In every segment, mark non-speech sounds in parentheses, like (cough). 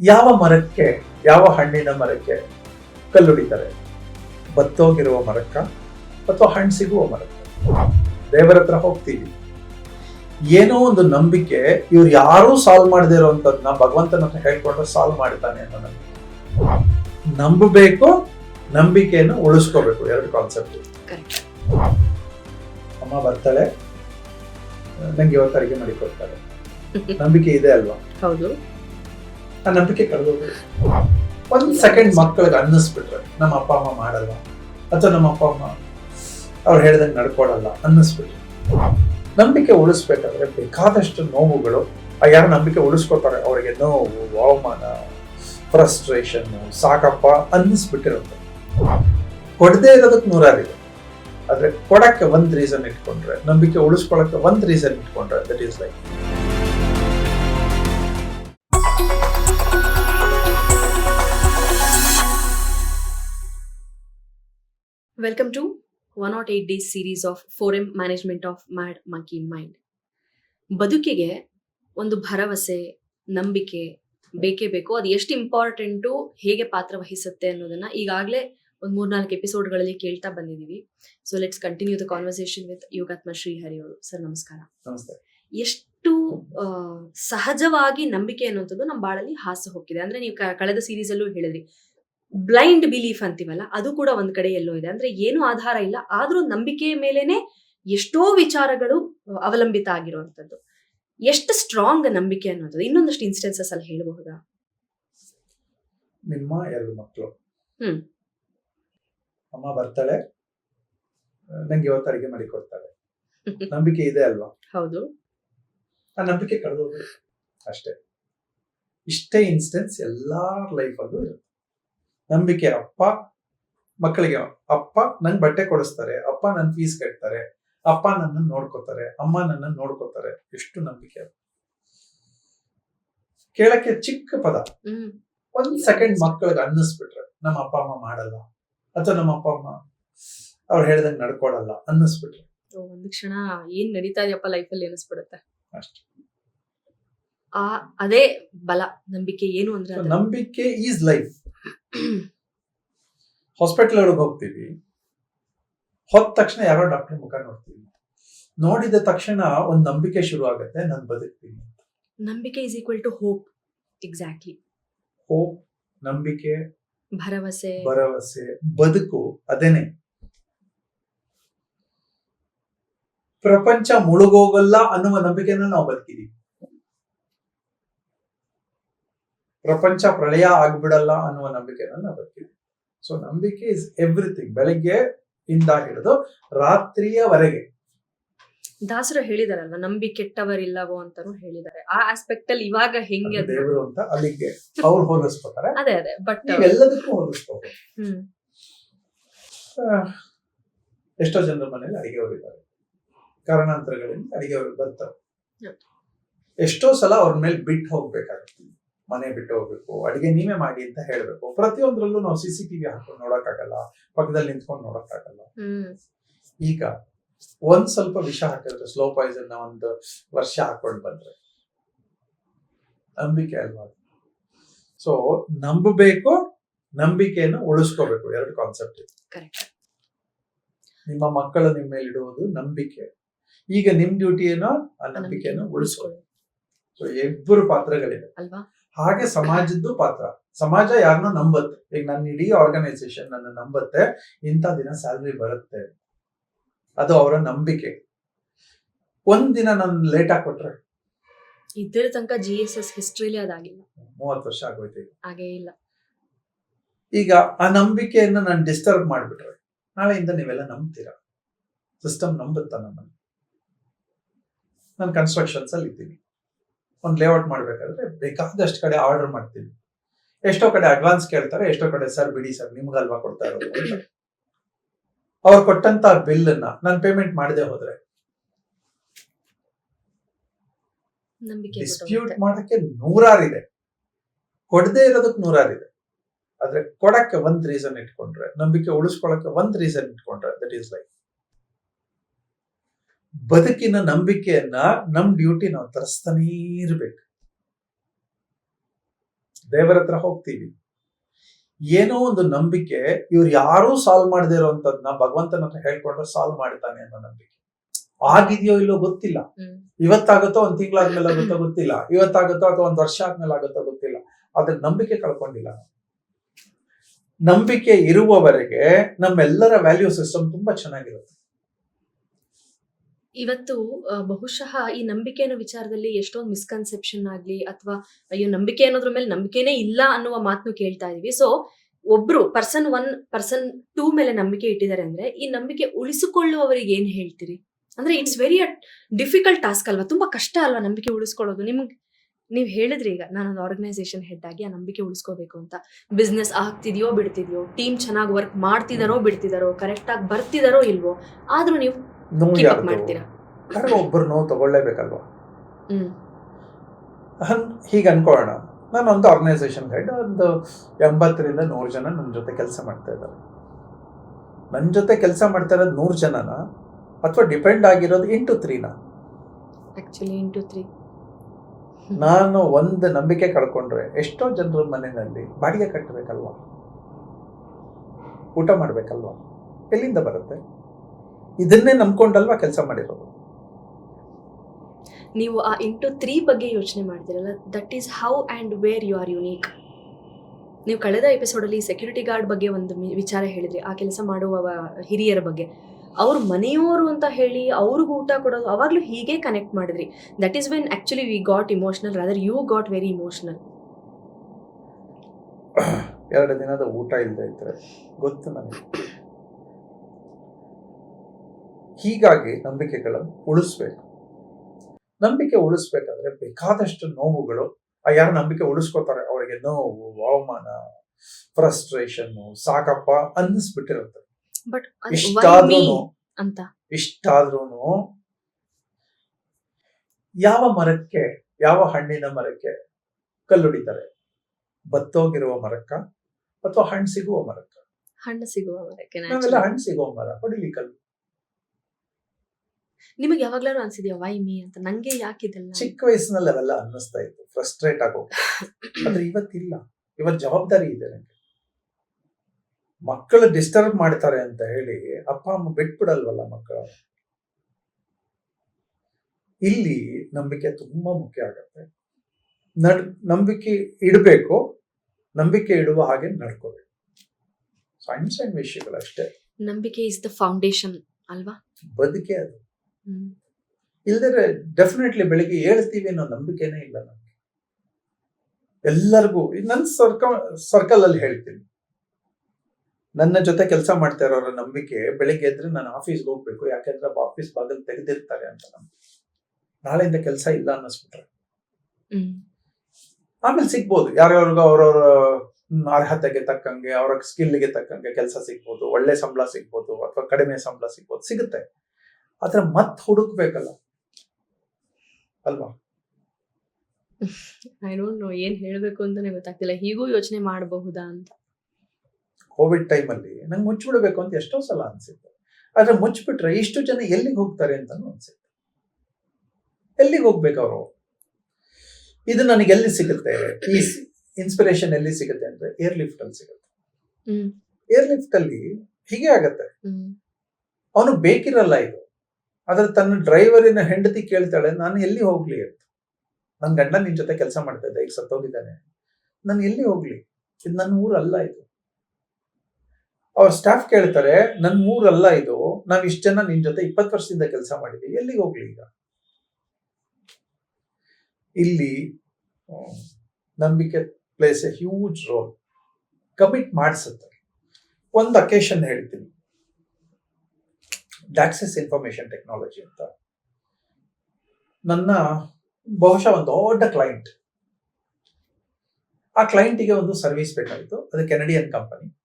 ಯಾವ ಮರಕ್ಕೆ ಯಾವ ಹಣ್ಣಿನ ಮರಕ್ಕೆ ಕಲ್ಲುಡಿತಾರೆ? ಬತ್ತೋಗಿರುವ ಮರಕ್ಕ ಅಥವಾ ಹಣ್ಣು ಸಿಗುವ ಮರಕ್ಕ? ದೇವರ ಹತ್ರ ಹೋಗ್ತೀವಿ. ಏನೋ ಒಂದು ನಂಬಿಕೆ ಇವ್ರು ಯಾರೂ ಸಾಲ್ವ್ ಮಾಡದೇ ಇರೋವಂಥದ್ದನ್ನ ಭಗವಂತನ ಹತ್ರ ಹೇಳ್ಕೊಂಡ್ರೆ ಸಾಲ್ವ್ ಮಾಡ್ತಾನೆ ಅನ್ನೋ ನಂಬಿಕೆ ನಂಬಬೇಕು ನಂಬಿಕೆಯನ್ನು ಉಳಿಸ್ಕೋಬೇಕು ಎರಡು ಕಾನ್ಸೆಪ್ಟ್. ಅಮ್ಮ ಬರ್ತಾಳೆ ನಂಗೆ ಇವತ್ತು ಅಡಿಗೆ ಮಾಡಿ ಕೊಡ್ತಾರೆ. ನಂಬಿಕೆ ಇದೆ ಅಲ್ವಾ? ಹೌದು. ಆ ನಂಬಿಕೆ ಕಳೆದೋಗ್ಬಿಡುತ್ತೆ. ಒಂದು ಸೆಕೆಂಡ್ ಮಕ್ಕಳಿಗೆ ಅನ್ನಿಸ್ಬಿಟ್ರೆ ನಮ್ಮ ಅಪ್ಪ ಅಮ್ಮ ಮಾಡಲ್ಲ ಅಥವಾ ನಮ್ಮ ಅಪ್ಪ ಅಮ್ಮ ಅವ್ರು ಹೇಳ್ದಂಗೆ ನಡ್ಕೊಳಲ್ಲ, ಅನ್ನಿಸ್ಬಿಟ್ರೆ. ನಂಬಿಕೆ ಉಳಿಸ್ಬೇಕಾದ್ರೆ ಬೇಕಾದಷ್ಟು ನೋವುಗಳು, ಆ ಯಾರು ನಂಬಿಕೆ ಉಳಿಸ್ಕೊಳ್ತಾರೆ, ಅವರಿಗೆ ನೋವು, ಅವಮಾನ ಫ್ರಸ್ಟ್ರೇಷನ್ ಸಾಕಪ್ಪ ಅನ್ನಿಸ್ಬಿಟ್ಟಿರುತ್ತೆ. ಕೊಡದೇ ಇರೋದಕ್ಕೆ ನೂರಾರಿದೆ ಆದರೆ ಕೊಡಕ್ಕೆ ಒಂದು ರೀಸನ್ ಇಟ್ಕೊಂಡ್ರೆ, ನಂಬಿಕೆ ಉಳಿಸ್ಕೊಳಕ್ಕೆ ಒಂದು ರೀಸನ್ ಇಟ್ಕೊಂಡ್ರೆ that is like welcome to one not eight days series management of Mad Monkey Mind. ಬದುಕಿಗೆ ಒಂದು ಭರವಸೆ ನಂಬಿಕೆ ಬೇಕೇ ಬೇಕು. ಅದು ಎಷ್ಟು ಇಂಪಾರ್ಟೆಂಟು ಹೇಗೆ ಪಾತ್ರ ವಹಿಸುತ್ತೆ ಅನ್ನೋದನ್ನ ಈಗಾಗಲೇ ಒಂದು ಮೂರ್ನಾಲ್ಕು ಎಪಿಸೋಡ್ಗಳಲ್ಲಿ ಕೇಳ್ತಾ ಬಂದಿದ್ದೀವಿ so let's continue the conversation with Yogatma Srihari ಅವರು. ಸರ್ ನಮಸ್ಕಾರ. ನಮಸ್ತೆ. ಎಷ್ಟು ಸಹಜವಾಗಿ ನಂಬಿಕೆ ಅನ್ನುವಂಥದ್ದು ನಮ್ಮ ಬಾಳಲ್ಲಿ ಹಾಸು ಹೋಗಿದೆ ಅಂದ್ರೆ ನೀವು ಕಳೆದ ಸೀರೀಸ್ ಅಲ್ಲೂ ಹೇಳಿದ್ರಿ. ಬ್ಲೈಂಡ್ ಬಿಲೀಫ್ ಅಂತೀವಲ್ಲ ಅದು ಕೂಡ ಒಂದ್ ಕಡೆ ಎಲ್ಲೋ ಇದೆ. ಅಂದ್ರೆ ಏನು ಆಧಾರ ಇಲ್ಲ ಆದ್ರೂ ನಂಬಿಕೆಯ ಮೇಲೇನೆ ಎಷ್ಟೋ ವಿಚಾರಗಳು ಅವಲಂಬಿತ ಆಗಿರುವಂಥದ್ದು. ಎಷ್ಟು ಸ್ಟ್ರಾಂಗ್ ನಂಬಿಕೆ ಅನ್ನೋದು ಇನ್ನೊಂದಷ್ಟು ಇನ್ಸ್ಟೆನ್ಸಸ್ ಅಲ್ಲಿ ಹೇಳಬಹುದಾ? ನಿಮ್ಮ ಎರಡು ಮಕ್ಕಳು. ಹ್ಮ್. ಅಮ್ಮ ಬರ್ತಾಳೆ ನಂಗೆ ಇವತ್ತು ಅಡಿಗೆ ಮಾಡಿ ಕೊಡ್ತಾಳೆ. ನಂಬಿಕೆ ಇದೆ ಅಲ್ವಾ? ಹೌದು. ಆ ನಂಬಿಕೆ ಕಳೆದೋಗ್ಬಿಡುತ್ತೆ. ಅಷ್ಟೇ. ಇಷ್ಟೇ ಇನ್ಸ್ಟೆನ್ಸ್ ಲೈಫ್ ಲೈಫಲ್ಲೂ ಇರುತ್ತೆ. ನಂಬಿಕೆ ಅಪ್ಪ ಮಕ್ಕಳಿಗೆ ಅಪ್ಪ ನನ್ ಬಟ್ಟೆ ಕೊಡಿಸ್ತಾರೆ ಅಪ್ಪ ನನ್ ಫೀಸ್ ಕಟ್ತಾರೆ ಅಪ್ಪ ನನ್ನ ನೋಡ್ಕೋತಾರೆ ಅಮ್ಮ ನನ್ನ ನೋಡ್ಕೋತಾರೆ. ಎಷ್ಟು ನಂಬಿಕೆ. ಕೇಳಕ್ಕೆ ಚಿಕ್ಕ ಪದ. ಒಂದ್ ಸೆಕೆಂಡ್ ಮಕ್ಕಳಿಗೆ ಅನ್ನಿಸ್ಬಿಟ್ರೆ ನಮ್ಮ ಅಪ್ಪ ಅಮ್ಮ ಮಾಡಲ್ಲ. ಅಥವಾ ನಮ್ಮ ಅಪ್ಪ ಅಮ್ಮ ಅವ್ರು ಹೇಳ್ದಂಗೆ ನಡ್ಕೊಳಲ್ಲ ಅನ್ನಿಸ್ಬಿಟ್ರೆ. ಒಂದ್ ಕ್ಷಣ ಏನ್ ನಡೀತಾ ಇದೆಯಪ್ಪ ಲೈಫ್ ಅಲ್ಲಿ ಅಷ್ಟೇ. ಆ ಅದೇ ಬಲ ನಂಬಿಕೆ ಏನು ಅಂದ್ರೆ ನಂಬಿಕೆ ಈಸ್ ಲೈಫ್ (clears throat) ಹಾಸ್ಪಿಟಲ್ ಒಳಗೆ ಹೋಗ್ತೀವಿ. ಹೋದ ತಕ್ಷಣ ಯಾರೋ ಡಾಕ್ಟರ್ ಮುಖ ನೋಡ್ತೀವಿ. ನೋಡಿದ ತಕ್ಷಣ ಒಂದು ನಂಬಿಕೆ ಶುರು ಆಗುತ್ತೆ ನಾನು ಬದುಕ್ತೀನಿ ನಂಬಿಕೆ is equal to hope exactly hope ನಂಬಿಕೆ ಭರವಸೆ. ಭರವಸೆ ಬದುಕು ಅದೇನೆ ಪ್ರಪಂಚ ಮುಳುಗೋಗಲ್ಲ ಅನ್ನುವ ನಂಬಿಕೆನ ನಾವು ಬದುಕಿದೀವಿ. ಪ್ರಪಂಚ ಪ್ರಳಯ ಆಗ್ಬಿಡಲ್ಲ ಅನ್ನುವ ನಂಬಿಕೆ ನನ್ನ ಬರ್ತೀವಿ. ಸೊ ನಂಬಿಕೆ ಇಸ್ ಎವ್ರಿಥಿಂಗ್ ಬೆಳಗ್ಗೆ ಇಂದ ಹಿಡಿದು ರಾತ್ರಿಯವರೆಗೆ. ದಾಸರು ಹೇಳಿದಾರಲ್ಲ ನಂಬಿ ಕೆಟ್ಟವರಿಲ್ಲವೋ ಅಂತಾನು ಹೇಳಿದ್ದಾರೆ ಆ ಆಸ್ಪೆಕ್ಟ್ ಅಲ್ಲಿ ಇವಾಗ ಹೆಂಗೆ ದೇವರು ಅಂತ ಅಲ್ಲಿಗೆ ಅವ್ರು ಹೋಲಿಸ್ಕೋತಾರೆ. ಅದೇ ಅದೇ ಬಟ್ ಎಲ್ಲದಕ್ಕೂ ಹೋಲಿಸ್ಕೋಬಹುದು ಎಷ್ಟೋ ಜನರ ಮನೇಲಿ ಅಡಿಗೆಯವರು ಇದ್ದಾರೆ. ಕಾರಣಾಂತರಗಳಿಂದ ಅಡಿಗೆಯವರು ಬರ್ತಾರೆ. ಎಷ್ಟೋ ಸಲ ಅವ್ರ ಮೇಲೆ ಬಿಟ್ಟು ಹೋಗ್ಬೇಕಾಗುತ್ತೆ. ಮನೆ ಬಿಟ್ಟು ಹೋಗ್ಬೇಕು ಅಡಿಗೆ ನೀವೇ ಮಾಡಿ ಅಂತ ಹೇಳ್ಬೇಕು. ಪ್ರತಿಯೊಂದ್ರಲ್ಲೂ ನಾವು ಸಿ ಸಿ ಟಿವಿ ಹಾಕೊಂಡು ನೋಡಕ್ಕಾಗಲ್ಲ ಪಕ್ಕದಲ್ಲಿ ನಿಂತ್ಕೊಂಡು ನೋಡಕ್ಕಾಗಲ್ಲ. ಈಗ ಒಂದ್ ಸ್ವಲ್ಪ ವಿಷ ಹಾಕಿದ್ರೆ ಸ್ಲೋ ಪಾಯ್ಸನ್ ಒಂದು ವರ್ಷ ಹಾಕೊಂಡು ಬಂದ್ರೆ. ನಂಬಿಕೆ ಅಲ್ವಾ? ಸೊ ನಂಬಬೇಕು ನಂಬಿಕೆಯನ್ನು ಉಳಿಸ್ಕೋಬೇಕು ಎರಡು ಕಾನ್ಸೆಪ್ಟ್ ಇದೆ ನಿಮ್ಮ ಮಕ್ಕಳು ನಿಮ್ಮ ಮೇಲೆ ಇಡುವುದು ನಂಬಿಕೆ. ಈಗ ನಿಮ್ ಡ್ಯೂಟಿ ಏನೋ ಆ ನಂಬಿಕೆಯನ್ನು ಉಳಿಸ್ಕೊಳ್ಳಿ. ಸೊ ಇಬ್ಬರು ಪಾತ್ರಗಳಿವೆ ಅಲ್ವಾ? ಹಾಗೆ ಸಮಾಜದ್ದು ಪಾತ್ರ. ಸಮಾಜ ಯಾರನ್ನ ನಂಬತ್ತೆ. ಈಗ ನನ್ನ ಇಡೀ ಆರ್ಗನೈಸೇಷನ್ ನನ್ನ ನಂಬತ್ತೆ. ಇಂಥ ದಿನ ಸ್ಯಾಲ್ರಿ ಬರುತ್ತೆ. ಅದು ಅವರ ನಂಬಿಕೆ. ಒಂದ್ ದಿನ ನಾನು ಲೇಟ್ ಆಗಿ ಕೊಟ್ರೆ ಇದ್ರ ತನಕ ಜಿ ಎಸ್ ಎಸ್ ಹಿಸ್ಟ್ರಿಲಿ ಅದಾಗಿಲ್ಲ. ಮೂವತ್ತು ವರ್ಷ ಆಗೋಯ್ತು ಈಗ. ಹಾಗೇ ಇಲ್ಲ. ಈಗ ಆ ನಂಬಿಕೆಯನ್ನ ನಾನು ಡಿಸ್ಟರ್ಬ್ ಮಾಡಿಬಿಟ್ರೆ ನಾಳೆಯಿಂದ ನೀವೆಲ್ಲ ನಂಬ್ತೀರಾ? ಸಿಸ್ಟಮ್ ನಂಬುತ್ತಾ ನಮ್ಮನ್ನು? ನಾನು ಕನ್ಸ್ಟ್ರಕ್ಷನ್ಸ್ ಅಲ್ಲಿ ಇದ್ದೀನಿ ಒಂದು ಲೇಔಟ್ ಮಾಡ್ಬೇಕಾದ್ರೆ ಬೇಕಾದಷ್ಟು ಕಡೆ ಆರ್ಡರ್ ಮಾಡ್ತೀವಿ. ಎಷ್ಟೋ ಕಡೆ ಅಡ್ವಾನ್ಸ್ ಕೇಳ್ತಾರೆ ಎಷ್ಟೋ ಕಡೆ ಸರ್ ಬಿಡಿ ಸರ್ ನಿಮ್ಗಲ್ವಾ ಕೊಡ್ತಾ ಇರೋದು. ಅವ್ರು ಕೊಟ್ಟಂತ ಬಿಲ್ ಅನ್ನ ನಾನು ಪೇಮೆಂಟ್ ಮಾಡದೆ ಹೋದ್ರೆ. ಡಿಸ್ಪ್ಯೂಟ್ ಮಾಡೋಕೆ ಮಾಡಕ್ಕೆ ನೂರಾರಿದೆ. ಕೊಡದೆ ಇರೋದಕ್ಕೆ ನೂರಾರಿದೆ. ಆದ್ರೆ ಕೊಡಕ್ಕೆ ಒಂದ್ ರೀಸನ್ ಇಟ್ಕೊಂಡ್ರೆ ನಂಬಿಕೆ ಉಳಿಸ್ಕೊಳಕ್ಕೆ ಒಂದ್ ರೀಸನ್ ಇಟ್ಕೊಂಡ್ರೆ ದಟ್ ಈಸ್ ಲೈಫ್ ಬದುಕಿನ ನಂಬಿಕೆಯನ್ನ ನಮ್ ಡ್ಯೂಟಿ ನಾವು ತರಿಸ್ತಾನೇ ಇರ್ಬೇಕು. ದೇವರ ಹತ್ರ ಹೋಗ್ತೀವಿ. ಏನೋ ಒಂದು ನಂಬಿಕೆ ಇವ್ರು ಯಾರೂ ಸಾಲ್ವ್ ಮಾಡದೇ ಇರೋಂಥದ್ನ ಭಗವಂತನ ಹತ್ರ ಹೇಳ್ಕೊಂಡ್ರೆ ಸಾಲ್ವ್ ಮಾಡ್ತಾನೆ ಅನ್ನೋ ನಂಬಿಕೆ. ಆಗಿದೆಯೋ ಇಲ್ಲೋ ಗೊತ್ತಿಲ್ಲ. ಇವತ್ತಾಗುತ್ತೋ ಒಂದ್ ತಿಂಗಳಾದ್ಮೇಲೆ ಆಗುತ್ತೋ ಗೊತ್ತಿಲ್ಲ. ಇವತ್ತಾಗುತ್ತೋ ಅಥವಾ ಒಂದ್ ವರ್ಷ ಆದ್ಮೇಲೆ ಆಗುತ್ತೋ ಗೊತ್ತಿಲ್ಲ. ಆದ್ರೆ ನಂಬಿಕೆ ಕಳ್ಕೊಂಡಿಲ್ಲ ನಂಬಿಕೆ ಇರುವವರೆಗೆ ನಮ್ಮೆಲ್ಲರ ವ್ಯಾಲ್ಯೂ ಸಿಸ್ಟಮ್ ತುಂಬಾ ಚೆನ್ನಾಗಿರುತ್ತೆ. ಇವತ್ತು ಬಹುಶಃ ಈ ನಂಬಿಕೆ ಅನ್ನೋ ವಿಚಾರದಲ್ಲಿ ಎಷ್ಟೊಂದು ಮಿಸ್ಕನ್ಸೆಪ್ಷನ್ ಆಗ್ಲಿ ಅಥವಾ, ಅಯ್ಯೋ, ನಂಬಿಕೆ ಅನ್ನೋದ್ರ ಮೇಲೆ ನಂಬಿಕೆನೇ ಇಲ್ಲ ಅನ್ನುವ ಮಾತನ್ನು ಕೇಳ್ತಾ ಇದೀವಿ. ಸೊ ಒಬ್ರು ಪರ್ಸನ್ ಒನ್ ಪರ್ಸನ್ ಟೂ ಮೇಲೆ ನಂಬಿಕೆ ಇಟ್ಟಿದ್ದಾರೆ ಅಂದ್ರೆ, ಈ ನಂಬಿಕೆ ಉಳಿಸಿಕೊಳ್ಳುವವರಿಗೆ ಏನ್ ಹೇಳ್ತೀರಿ? ಅಂದ್ರೆ ಇಟ್ಸ್ ವೆರಿ ಡಿಫಿಕಲ್ಟ್ ಟಾಸ್ಕ್ ಅಲ್ವಾ? ತುಂಬಾ ಕಷ್ಟ ಅಲ್ವಾ ನಂಬಿಕೆ ಉಳಿಸ್ಕೊಳ್ಳೋದು? ನಿಮ್ಗೆ, ನೀವ್ ಹೇಳಿದ್ರಿ ಈಗ, ನಾನೊಂದು ಆರ್ಗನೈಸೇಷನ್ ಹೆಡ್ ಆಗಿ ಆ ನಂಬಿಕೆ ಉಳಿಸ್ಕೋಬೇಕು ಅಂತ. ಬಿಸ್ನೆಸ್ ಆಗ್ತಿದೆಯೋ, ಬಿಡ್ತಿದ್ಯೋ ಟೀಮ್ ಚೆನ್ನಾಗಿ ವರ್ಕ್ ಮಾಡ್ತಿದಾರೋ, ಬಿಡ್ತಿದಾರೋ ಕರೆಕ್ಟ್ ಆಗಿ ಬರ್ತಿದಾರೋ, ಇಲ್ವೋ, ಆದ್ರೂ ನೀವು ನೋವು ಯಾರ್ದು? ಯಾರೋ ಒಬ್ಬರು ನೋವು ತಗೊಳ್ಳೇಬೇಕಲ್ವಾ? ಹೀಗೆ ಅನ್ಕೊಳ್ಳೋಣ. ನಾನು ಒಂದು ಆರ್ಗನೈಸೇಷನ್ ಹೆಡ್ ಒಂದು ಎಂಬತ್ತರಿಂದ ನೂರು ಜನ ನನ್ನ ಜೊತೆ ಕೆಲಸ ಮಾಡ್ತಾ ಇದ್ದಾರೆ. ನನ್ನ ಜೊತೆ ಕೆಲಸ ಮಾಡ್ತಾ ಇರೋದು ನೂರು ಜನನ? ಅಥವಾ ಡಿಪೆಂಡ್ ಆಗಿರೋದು ಇಂಟು ತ್ರೀನ? Actually into three. ನಾನು ಒಂದು ನಂಬಿಕೆ ಕಳ್ಕೊಂಡ್ರೆ ಎಷ್ಟೋ ಜನರ ಮನೆಯಲ್ಲಿ ಬಾಡಿಗೆ ಕಟ್ಟಬೇಕಲ್ವಾ ಊಟ ಮಾಡಬೇಕಲ್ವಾ? ಎಲ್ಲಿಂದ ಬರುತ್ತೆ? ಇದನ್ನೇ ನಂಬ್ಕೊಂಡಲ್ವಾ ಕೆಲಸ ಮಾಡಿರೋದು ನೀವು ಆ ಇಂಟು ತ್ರೀ ಬಗ್ಗೆ ಯೋಚನೆ ಮಾಡ್ತೀರಲ್ಲ that is how and where you are unique ನೀವು ಕಳೆದ ಎಪಿಸೋಡಲ್ಲಿ ಸೆಕ್ಯೂರಿಟಿ ಗಾರ್ಡ್ ಬಗ್ಗೆ ಒಂದು ವಿಚಾರ ಹೇಳಿದ್ರಿ ಆ ಕೆಲಸ ಮಾಡುವ ಹಿರಿಯರ ಬಗ್ಗೆ. ಅವ್ರ ಮನೆಯವರು ಅಂತ ಹೇಳಿ ಅವ್ರಿಗೂ ಊಟ ಕೊಡೋದು ಅವಾಗಲೂ ಹೀಗೆ ಕನೆಕ್ಟ್ ಮಾಡಿದ್ರಿ. That is when actually we got emotional rather you got very emotional ಎರಡು ದಿನದ ಊಟ ಇಲ್ಲದೆ ಇದ್ರೆ ಗೊತ್ತು ನನಗೆ. ಹೀಗಾಗಿ ನಂಬಿಕೆಗಳನ್ನು ಉಳಿಸ್ಬೇಕು. ನಂಬಿಕೆ ಉಳಿಸ್ಬೇಕಾದ್ರೆ ಬೇಕಾದಷ್ಟು ನೋವುಗಳು ಆ ಯಾರು ನಂಬಿಕೆ ಉಳಿಸ್ಕೋತಾರೆ ಅವರಿಗೆ ನೋವು ಅವಮಾನ ಫ್ರಸ್ಟ್ರೇಷನ್ ಸಾಕಪ್ಪ ಅನ್ನಿಸ್ಬಿಟ್ಟಿರುತ್ತೆ. ಬಟ್ ಇಷ್ಟಾದ್ರೂ ಅಂತ. ಇಷ್ಟಾದ್ರೂ ಯಾವ ಮರಕ್ಕೆ ಯಾವ ಹಣ್ಣಿನ ಮರಕ್ಕೆ ಕಲ್ಲುಡಿತಾರೆ? ಬತ್ತೋಗಿರುವ ಮರಕ್ಕ ಅಥವಾ ಹಣ್ಣು ಸಿಗುವ ಮರಕ್ಕ? ಹಣ್ಣು ಸಿಗುವ ಮರಕ್ಕೆ ನಾವೆಲ್ಲ. ಹಣ್ಣು ಸಿಗುವ ಮರ ಹೊಡಿಲಿ ಕಲ್ಲು. ನಿಮಗೆ ಯಾವಾಗ್ಲಾರು ಅನ್ಸಿದ್ಯಾ ವೈ ಮೀ ಅಂತ? ನಂಗೆ ಯಾಕಿದೆಲ್ಲ ಚಿಕ್ಕ ವಯಸ್ಸಿನಲ್ಲಿ ಅವೆಲ್ಲ ಅನ್ನಿಸ್ತಾ ಇತ್ತು. ಫ್ರಸ್ಟ್ರೇಟ್ ಆಗೋ ಆದ್ರೆ ಇವತ್ತಿಲ್ಲ. ಇವತ್ತು ಜವಾಬ್ದಾರಿ ಇದೆ ನನಗೆ ಮಕ್ಕಳು ಡಿಸ್ಟರ್ಬ್ ಮಾಡ್ತಾರೆ ಅಂತ ಹೇಳಿ ಅಪ್ಪ ಅಮ್ಮ ಬಿಟ್ಬಿಡಲ್ವಲ್ಲ ಮಕ್ಕಳು? ಇಲ್ಲಿ ನಂಬಿಕೆ ತುಂಬಾ ಮುಖ್ಯ ಆಗತ್ತೆ. ನಡ್ ನಂಬಿಕೆ ಇಡಬೇಕು. ನಂಬಿಕೆ ಇಡುವ ಹಾಗೆ ನಡ್ಕೋಬೇಕು. ಸಣ್ಣ ಸಣ್ಣ ವಿಷಯಗಳಷ್ಟೇ. ನಂಬಿಕೆ ಇಸ್ ದ ಫೌಂಡೇಶನ್ ಅಲ್ವಾ? ಬದುಕೆ ಅದು. ಇಲ್ದಿದ್ರೆ ಡೆಫಿನೆಟ್ಲಿ ಬೆಳಿಗ್ಗೆ ಹೇಳ್ತೀವಿ ಅನ್ನೋ ನಂಬಿಕೆನೇ ಇಲ್ಲ ನಮ್ಗೆ. ಎಲ್ಲರಿಗೂ ನನ್ನ ಸರ್ಕ ಸರ್ಕಲ್ ಅಲ್ಲಿ ಹೇಳ್ತೀನಿ. ನನ್ನ ಜೊತೆ ಕೆಲಸ ಮಾಡ್ತಾ ಇರೋರ ನಂಬಿಕೆ ಬೆಳಿಗ್ಗೆ ಎದ್ರೆ ನಾನು ಆಫೀಸ್ಗೆ ಹೋಗ್ಬೇಕು ಯಾಕೆಂದ್ರೆ ಆಫೀಸ್ ಬಾಗಿಲು ತೆಗೆದಿರ್ತಾರೆ ಅಂತ ನಂಬಿಕೆ ನಾಳೆಯಿಂದ ಕೆಲಸ ಇಲ್ಲ ಅನ್ನಿಸ್ಬಿಟ್ರೆ. ಆಮೇಲೆ ಸಿಗ್ಬೋದು ಯಾರ್ಯಾರಿಗೂ ಅವ್ರವ್ರ ಅರ್ಹತೆಗೆ ತಕ್ಕಂಗೆ ಅವ್ರ ಸ್ಕಿಲ್ಗೆ ತಕ್ಕಂಗೆ ಕೆಲಸ ಸಿಗ್ಬೋದು ಒಳ್ಳೆ ಸಂಬಳ ಸಿಗ್ಬೋದು ಅಥವಾ ಕಡಿಮೆ ಸಂಬಳ ಸಿಗ್ಬೋದು ಸಿಗುತ್ತೆ. ಆದ್ರೆ ಮತ್ ಹುಡುಕ್ಬೇಕಲ್ಲ ಅಲ್ವಾ? ಐ ಡೋಂಟ್ ನೋ ಏನ್ ಹೇಳ್ಬೇಕು ಅಂತಾನೆ ಗೊತ್ತಾಗ್ತಿಲ್ಲ. ಹೀಗೂ ಯೋಚನೆ ಮಾಡಬಹುದಾ ಅಂತ. ಕೋವಿಡ್ ಟೈಮಲ್ಲಿ ನಂಗೆ ಮುಚ್ಚಿಬಿಡ್ಬೇಕು ಅಂತ ಎಷ್ಟೋ ಸಲ ಅನ್ಸಿತ್ತು. ಆದ್ರೆ ಮುಚ್ಚಿಬಿಟ್ರೆ ಇಷ್ಟು ಜನ ಎಲ್ಲಿಗೆ ಹೋಗ್ತಾರೆ ಅಂತಾನು ಅನ್ಸಿತ್ತು. ಎಲ್ಲಿಗೆ ಹೋಗ್ಬೇಕು ಅವರು? ಇದು ನನಗೆ ಎಲ್ಲಿ ಸಿಗುತ್ತೆ? ಈ ಇನ್ಸ್ಪಿರೇಷನ್ ಎಲ್ಲಿ ಸಿಗುತ್ತೆ ಅಂದ್ರೆ ಏರ್ ಲಿಫ್ಟ್ ಅಲ್ಲಿ ಸಿಗುತ್ತೆ. ಏರ್ ಲಿಫ್ಟ್ ಅಲ್ಲಿ ಹೀಗೆ ಆಗತ್ತೆ. ಅವನು ಬೇಕಿರಲ್ಲ ಇದು. ಆದ್ರೆ ತನ್ನ ಡ್ರೈವರಿನ ಹೆಂಡತಿ ಕೇಳ್ತಾಳೆ, ನಾನು ಎಲ್ಲಿ ಹೋಗ್ಲಿ? ಅಂತ. ನನ್ನ ಗಂಡ ನಿನ್ ಜೊತೆ ಕೆಲಸ ಮಾಡ್ತಾ ಇದ್ದೆ, ಈಗ ಸತ್ತೋಗಿದ್ದಾನೆ. ನಾನು ಎಲ್ಲಿ ಹೋಗ್ಲಿ? ಇದು ನನ್ನ ಊರಲ್ಲ ಇದು. ಅವ್ರ ಸ್ಟಾಫ್ ಕೇಳ್ತಾರೆ ನನ್ನ ಊರಲ್ಲ ಇದು. ನಾವ್ ಇಷ್ಟ ಜನ ನಿನ್ ಜೊತೆ ಇಪ್ಪತ್ತು ವರ್ಷದಿಂದ ಕೆಲಸ ಮಾಡಿದ್ವಿ ಎಲ್ಲಿಗೆ ಹೋಗ್ಲಿ ಈಗ? ಇಲ್ಲಿ ನಂಬಿಕೆ plays a huge role commit ಮಾಡಿಸುತ್ತೆ. ಒಂದು ಅಕೇಶನ್ ಹೇಳ್ತೀನಿ. ಡಾಕ್ಸೆಸ್ ಇನ್ಫಾರ್ಮೇಶನ್ ಟೆಕ್ನಾಲಜಿ ಅಂತ. ನನ್ನ ಬಹುಶಃ ಒಂದು ದೊಡ್ಡ ಕ್ಲೈಂಟ್ ಆ ಕ್ಲೈಂಟಿಗೆ ಒಂದು ಸರ್ವಿಸ್ ಬೇಕಾಗಿತ್ತು. ಅದು ಕೆನಡಿಯನ್ ಕಂಪನಿ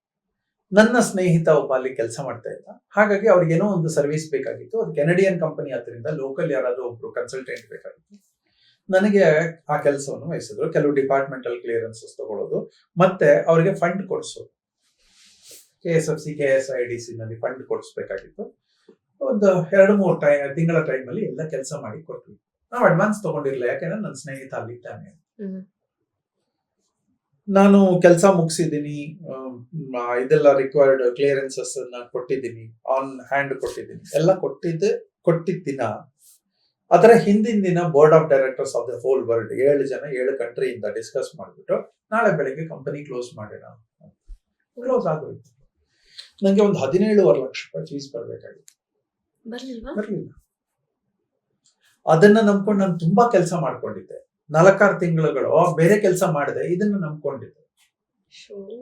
ನನ್ನ ಸ್ನೇಹಿತ ಒಬ್ಬ ಅಲ್ಲಿ ಕೆಲಸ ಮಾಡ್ತಾ ಇದ್ದ. ಹಾಗಾಗಿ ಅವ್ರಿಗೇನೋ ಒಂದು ಸರ್ವಿಸ್ ಬೇಕಾಗಿತ್ತು. ಅದು ಕೆನಡಿಯನ್ ಕಂಪನಿ ಆದ್ದರಿಂದ ಲೋಕಲ್ ಯಾರಾದರೂ ಒಬ್ರು ಕನ್ಸಲ್ಟೆಂಟ್ ಬೇಕಾಗಿತ್ತು. ನನಗೆ ಆ ಕೆಲಸವನ್ನು ವಹಿಸಿದ್ರು. ಕೆಲವು ಡಿಪಾರ್ಟ್ಮೆಂಟಲ್ ಕ್ಲಿಯರೆನ್ಸಸ್ ತಗೊಳ್ಳೋದು ಮತ್ತೆ ಅವರಿಗೆ ಫಂಡ್ ಕೊಡಿಸೋದು. K S F C K S I D C ನಲ್ಲಿ ಫಂಡ್ ಕೊಡಿಸ್ಬೇಕಾಗಿತ್ತು. ಒಂದು ಎರಡು ಮೂರು ಟೈ ತಿಂಗಳ ಟೈಮಲ್ಲಿ ಎಲ್ಲ ಕೆಲಸ ಮಾಡಿ ಕೊಟ್ವಿ. ನಾವು ಅಡ್ವಾನ್ಸ್ ತಗೊಂಡಿರ್ಲಿಲ್ಲ ಯಾಕೆಂದ್ರೆ ನನ್ನ ಸ್ನೇಹಿತ ಅಲ್ಲಿದ್ದಾನೆ. ನಾನು ಕೆಲಸ ಮುಗಿಸಿದ್ದೀನಿ ಇದೆಲ್ಲ ರಿಕ್ವೈರ್ಡ್ ಕ್ಲಿಯರೆನ್ಸಸ್ ಅನ್ನ ಕೊಟ್ಟಿದ್ದೀನಿ ಆನ್ ಹ್ಯಾಂಡ್ ಕೊಟ್ಟಿದ್ದೀನಿ. ಎಲ್ಲ ಕೊಟ್ಟಿದ್ದೆ ಕೊಟ್ಟಿದ್ದ ದಿನ. ಅದರ ಹಿಂದಿನ ದಿನ board of directors of the whole world ಏಳು ಜನ ಏಳು ಕಂಟ್ರಿಯಿಂದ ಡಿಸ್ಕಸ್ ಮಾಡಿಬಿಟ್ಟು ನಾಳೆ ಬೆಳಿಗ್ಗೆ ಕಂಪನಿ ಕ್ಲೋಸ್ ಮಾಡೋಣ. ಕ್ಲೋಸ್ ಆಗೋಯ್ತು. ನನಗೆ ಒಂದು ಹದಿನೇಳುವರೆ ಲಕ್ಷ ರೂಪಾಯಿ ಫೀಸ್ ಬರಬೇಕಾಗಿತ್ತು. ಬರಲಿಲ್ಲ. ಅದನ್ನ ನಂಬ್ಕೊಂಡು ನಾನು ತುಂಬಾ ಕೆಲಸ ಮಾಡ್ಕೊಂಡಿದ್ದೆ. ನಾಲ್ಕಾರು ತಿಂಗಳುಗಳು ಬೇರೆ ಕೆಲಸ ಮಾಡಿದೆ. ಇದನ್ನ ನಂಬ್ಕೊಂಡಿದ್ದೆ.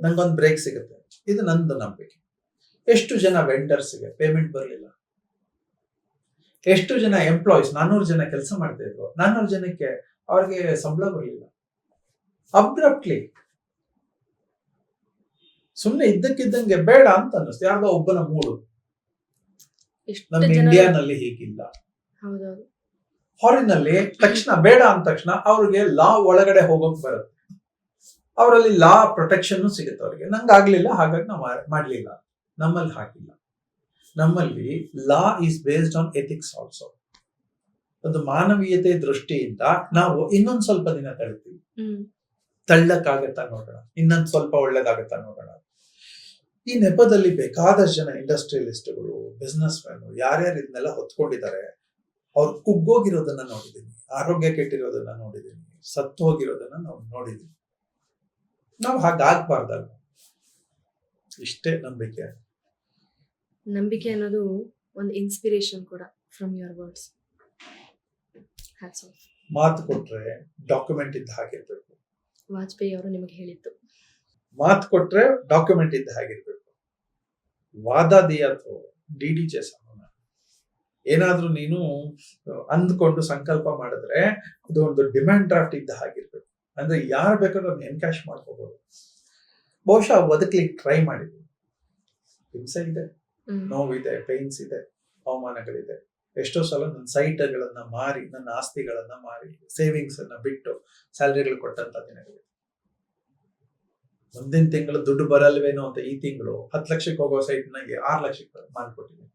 ನಂಗೊಂದು ಬ್ರೇಕ್ ಸಿಗುತ್ತೆ. ಇದು ನಂದು ನಂಬಿಕೆ. ಎಷ್ಟು ಜನ ವೆಂಡರ್ಸ್ಗೆ ಪೇಮೆಂಟ್ ಬರಲಿಲ್ಲ? ಎಷ್ಟು ಜನ ಎಂಪ್ಲಾಯೀಸ್ ನಾನ್ನೂರು ಜನ ಕೆಲಸ ಮಾಡ್ತಾ ಇದ್ರು. ನಾನ್ನೂರು ಜನಕ್ಕೆ ಅವ್ರಿಗೆ ಸಂಬಳ ಬರಲಿಲ್ಲ. ಅಬ್ರಪ್ಟ್ಲಿ ಸುಮ್ಮನೆ ಇದ್ದಕ್ಕಿದ್ದಂಗೆ ಬೇಡ ಅಂತ ಅನ್ನಿಸ್ತು. ಯಾರ್ದೋ ಒಬ್ಬನ ಮೂಡು ನಮ್ಮ ಇಂಡಿಯಾನಲ್ಲಿ ಹೀಗಿಲ್ಲ. ಹೌದೌದು. ಫಾರಿನ್ ಅಲ್ಲಿ ತಕ್ಷಣ ಬೇಡ ಅಂದ ತಕ್ಷಣ ಅವ್ರಿಗೆ ಲಾ ಒಳಗಡೆ ಹೋಗೋಕ್ ಬರುತ್ತೆ. ಅವರಲ್ಲಿ ಲಾ ಪ್ರೊಟೆಕ್ಷನ್ ಸಿಗುತ್ತೆ ಅವ್ರಿಗೆ. ನಂಗೆ ಆಗ್ಲಿಲ್ಲ ಹಾಗಾಗಿ ನಾವು ಮಾಡ್ಲಿಲ್ಲ. ನಮ್ಮಲ್ಲಿ ಹಾಗಿಲ್ಲ. ನಮ್ಮಲ್ಲಿ law is based on ethics also. ಒಂದು ಮಾನವೀಯತೆ ದೃಷ್ಟಿಯಿಂದ ನಾವು ಇನ್ನೊಂದ್ ಸ್ವಲ್ಪ ದಿನ ತಳ್ತೀವಿ. ತಳ್ಳಕ್ಕಾಗತ್ತಾ ನೋಡೋಣ. ಇನ್ನೊಂದ್ ಸ್ವಲ್ಪ ಒಳ್ಳೇದಾಗತ್ತಾ ನೋಡೋಣ. ಈ ನೆಪದಲ್ಲಿ ಬೇಕಾದಷ್ಟು ಜನ ಇಂಡಸ್ಟ್ರಿಯಲಿಸ್ಟ್ಗಳು ಬಿಸ್ನೆಸ್ ಮ್ಯಾನ್ ಯಾರ್ಯಾರು ಇದನ್ನೆಲ್ಲ ಹೊತ್ಕೊಂಡಿದ್ದಾರೆ ಅವ್ರು ಕುಗ್ಗೋಗಿರೋದನ್ನ ನೋಡಿದೀನಿ ಆರೋಗ್ಯ ಕೆಟ್ಟಿರೋದನ್ನ ನೋಡಿದೀನಿ ಸತ್ತು ಹೋಗಿರೋದನ್ನ ನಾವು ನೋಡಿದೀನಿ. ನಾವು ಹಾಗಾಗ್ಬಾರ್ದಲ್ಲ ಇಷ್ಟೇ ನಂಬಿಕೆ. ನಂಬಿಕೆ ಅನ್ನೋದು ಒಂದು ಇನ್ಸ್ಪಿರೇಷನ್ ಕೂಡ ಫ್ರಮ್ ಯುವರ್ ವರ್ಡ್ಸ್ ಮಾತು ಕೊಟ್ರೆ ಡಾಕ್ಯುಮೆಂಟ್ ಇದ್ದ ಹಾಗಿರ್ಬೇಕು ವಾಜಪೇಯಿ ಅವರು ನಿಮಗೆ ಹೇಳಿದ್ದು. ಮಾತು ಕೊಟ್ರೆ ಡಾಕ್ಯುಮೆಂಟ್ ಇದ್ದ ಹಾಗಿರ್ಬೇಕು ವಾದಾದಿ ಅಥವಾ ಡಿ ಡಿ ಜೆ ಸಮಾನ. ಏನಾದ್ರೂ ನೀನು ಅಂದ್ಕೊಂಡು ಸಂಕಲ್ಪ ಮಾಡಿದ್ರೆ ಅದು ಒಂದು ಡಿಮ್ಯಾಂಡ್ ಡ್ರಾಫ್ಟ್ ಇದ್ದ ಹಾಗಿರ್ಬೇಕು. ಅಂದ್ರೆ ಯಾರು ಬೇಕಾದ್ರೂ ಅದನ್ನ ಎನ್ಕ್ಯಾಶ್ ಮಾಡ್ಕೋಬಹುದು ಬಹುಶಃ ಬದುಕಲಿಕ್ಕೆ ಟ್ರೈ ಮಾಡಿದ್ವಿ. ಹಿಂಸೆ ಇದೆ. ನೋವಿದೆ ಪೈನ್ಸ್ ಇದೆ ಅವಮಾನಗಳಿದೆ. ಎಷ್ಟೋ ಸಲ ನನ್ನ ಸೈಟ್ಗಳನ್ನ ಮಾರಿ ನನ್ನ ಆಸ್ತಿಗಳನ್ನ ಮಾರಿ ಸೇವಿಂಗ್ಸ್ ಅನ್ನ ಬಿಟ್ಟು ಸ್ಯಾಲರಿಗಳು ಕೊಟ್ಟಂತ ದಿನಗಳು ಮುಂದಿನ ತಿಂಗಳು ದುಡ್ಡು ಬರಲ್ವೇನೋ ಅಂತ ಈ ತಿಂಗಳು ಹತ್ತು ಲಕ್ಷಕ್ಕೆ ಹೋಗೋ ಸೈಟ್ ನನಗೆ ಆರು ಲಕ್ಷಕ್ಕೆ ಮಾಡಿಕೊಟ್ಟಿದ್ದೀನಿ.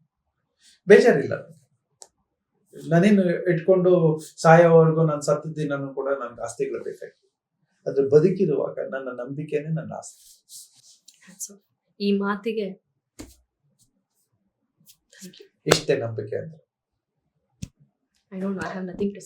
ಬೇಜಾರಿಲ್ಲ. ನಾನೇನು ಇಟ್ಕೊಂಡು ಸಾಯೋವರೆಗೂ ನಾನು ಸತ್ತ ದಿನನೂ ಕೂಡ ನನ್ಗೆ ಆಸ್ತಿಗಳು ಬೇಕಾಗಿತ್ತು. ಅದ್ರ ಬದುಕಿರುವಾಗ ನನ್ನ ನಂಬಿಕೆನೇ ನನ್ನ ಆಸ್ತಿ. ಈ ಮಾತಿಗೆ ಇಷ್ಟೇ ನಂಬಿಕೆ ಅಂತ I don't I have nothing to